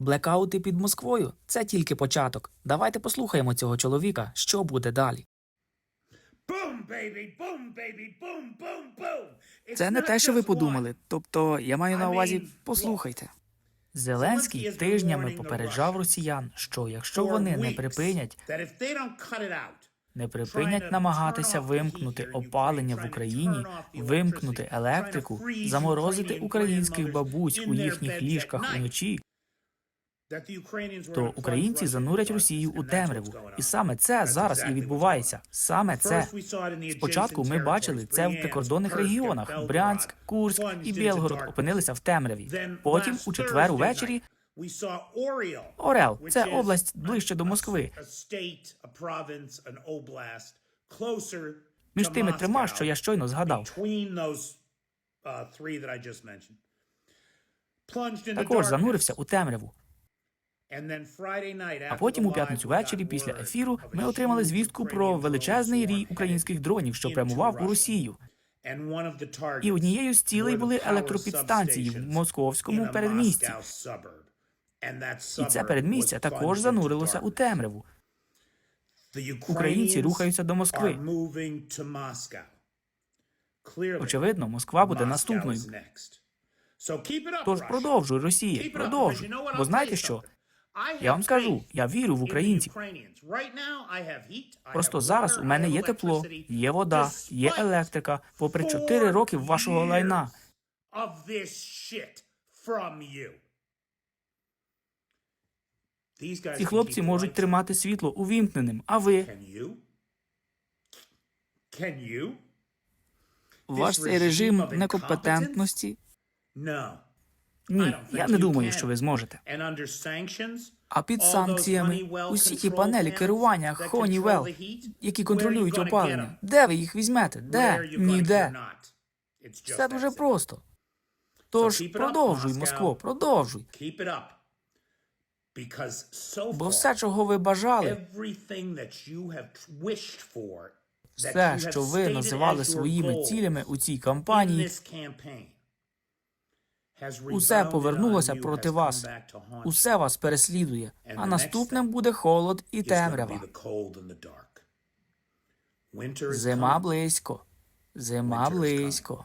Блекаути під Москвою це тільки початок. Давайте послухаємо цього чоловіка, що буде далі. Це не те, що ви подумали. Тобто, я маю на увазі, послухайте. Зеленський тижнями попереджав росіян, що якщо вони не припинять, не припинять намагатися вимкнути опалення в Україні, вимкнути електрику, заморозити українських бабусь у їхніх ліжках уночі, то українці занурять Росію у темряву. І саме це зараз і відбувається. Саме це. Спочатку ми бачили це в прикордонних регіонах Брянськ, Курськ і Білгород опинилися в темряві. Потім у четвер увечері Орел це область ближче до Москви. Між тими трьома, що я щойно згадав. uh, Також занурився у темряву. А потім у п'ятницю ввечері після ефіру ми отримали звістку про величезний рій українських дронів, що прямував у Росію. І однією з цілей були електропідстанції в московському передмісті. І це передмістя також занурилося у темряву. Українці рухаються до Москви. Очевидно, Москва буде наступною. Тож продовжуй, Росія, продовжуй. Бо знаєте що? Я вам скажу, я вірю в українців. Просто зараз у мене є тепло, є вода, є електрика, попри 4 роки вашого лайна. Ці хлопці можуть тримати світло увімкненим, а ви, ваш цей режим некомпетентності? Ні, я не думаю, що ви зможете. А під санкціями усі ті панелі керування Honeywell, які контролюють опалення, де ви їх візьмете? Де? Ніде. Все дуже просто. Тож продовжуй. Москво, продовжуй. Бо все, чого ви бажали, все, що ви називали своїми цілями у цій кампанії, усе повернулося проти вас. Усе вас переслідує, а наступним буде холод і темрява. Зима близько. Зима близько.